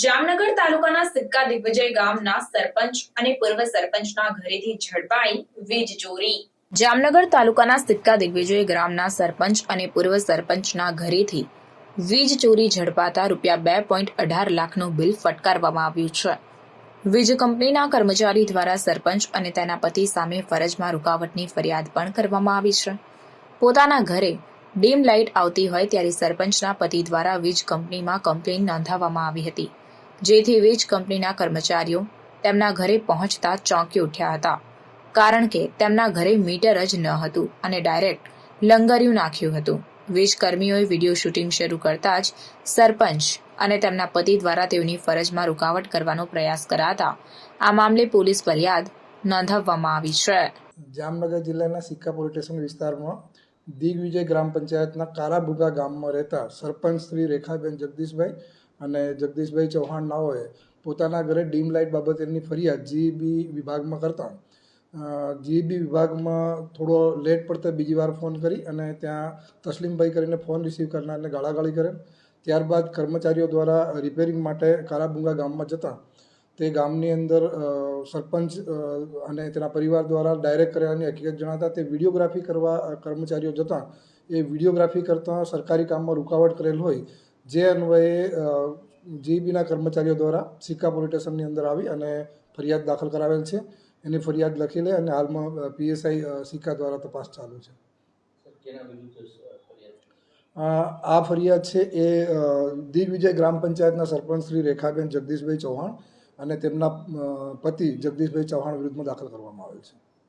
જામનગર તાલુકાના સિક્કા દિગ્વિજય ગામના સરપંચ અને પૂર્વ સરપંચના ઘરેથી ઝડપાઈ વીજ ચોરી. જામનગર તાલુકાના સિક્કા દિગ્વિજય ગ્રામના સરપંચ અને પૂર્વ સરપંચના ઘરેથી વીજ ચોરી ઝડપાતા રૂપિયા બે પોઈન્ટ અઢાર લાખનું બિલ ફટકારવામાં આવ્યું છે. વીજ કંપનીના કર્મચારી દ્વારા સરપંચ અને તેના પતિ સામે ફરજમાં રૂકાવટની ફરિયાદ પણ કરવામાં આવી છે. પોતાના ઘરે ડીમ લાઇટ આવતી હોય ત્યારે સરપંચના પતિ દ્વારા વીજ કંપનીમાં કમ્પ્લેન નોંધાવવામાં આવી હતી. જેથી વીજ કંપનીના કર્મચારીઓ તેમના ઘરે પહોંચતા ચોંકી ઉઠ્યા હતા. કારણ કે તેમના ઘરે મીટર જ ન હતું અને ડાયરેક્ટ લંગરિયું નાખ્યું હતું. વીજ કર્મીઓએ વીડિયો શૂટિંગ શરૂ કરતા જ સરપંચ અને તેમના પતિ દ્વારા તેઓની ફરજમાં રૂકાવટ કરવાનો પ્રયાસ કરાતા આ મામલે પોલીસ ફરિયાદ નોંધાવવામાં આવી છે. જામનગર જિલ્લાના સિક્કા પોલીસ સ્ટેશન વિસ્તારમાં દિગ્વિજય ગ્રામ પંચાયતના કારાભુગા ગામમાં રહેતા સરપંચ શ્રી રેખાબેન જગદીશભાઈ અને જગદીશભાઈ ચૌહાણ નાઓએ પોતાના ઘરે ડીમ લાઇટ બાબતેની ફરિયાદ જીબી વિભાગમાં કરતા. જીબી વિભાગમાં થોડો લેટ પડતા બીજી વાર ફોન કરી અને ત્યાં તસલીમભાઈ કરીને ફોન રિસીવ કરનારને ગાળાગાળી કરે. ત્યારબાદ કર્મચારીઓ દ્વારા રિપેરિંગ માટે કારાબુંગા ગામમાં જતા. તે ગામની અંદર સરપંચ અને તેના પરિવાર દ્વારા ડાયરેક્ટ કર્યાની હકીકત જણાતા તે વિડીયોગ્રાફી કરવા કર્મચારીઓ જતા. એ વિડીયોગ્રાફી કરતાં સરકારી કામમાં રૂકાવટ કરેલ હોય જે અન્વયે જીઈબીના કર્મચારીઓ દ્વારા સિક્કા પોલીસ સ્ટેશનની અંદર આવી અને ફરિયાદ દાખલ કરાવેલ છે. એની ફરિયાદ લખી લે અને હાલમાં પીએસઆઈ સિક્કા દ્વારા તપાસ ચાલુ છે. આ ફરિયાદ છે એ દિગ્વિજય ગ્રામ પંચાયતના સરપંચ શ્રી રેખાબેન જગદીશભાઈ ચૌહાણ અને તેમના પતિ જગદીશભાઈ ચૌહાણ વિરુદ્ધમાં દાખલ કરવામાં આવેલ છે.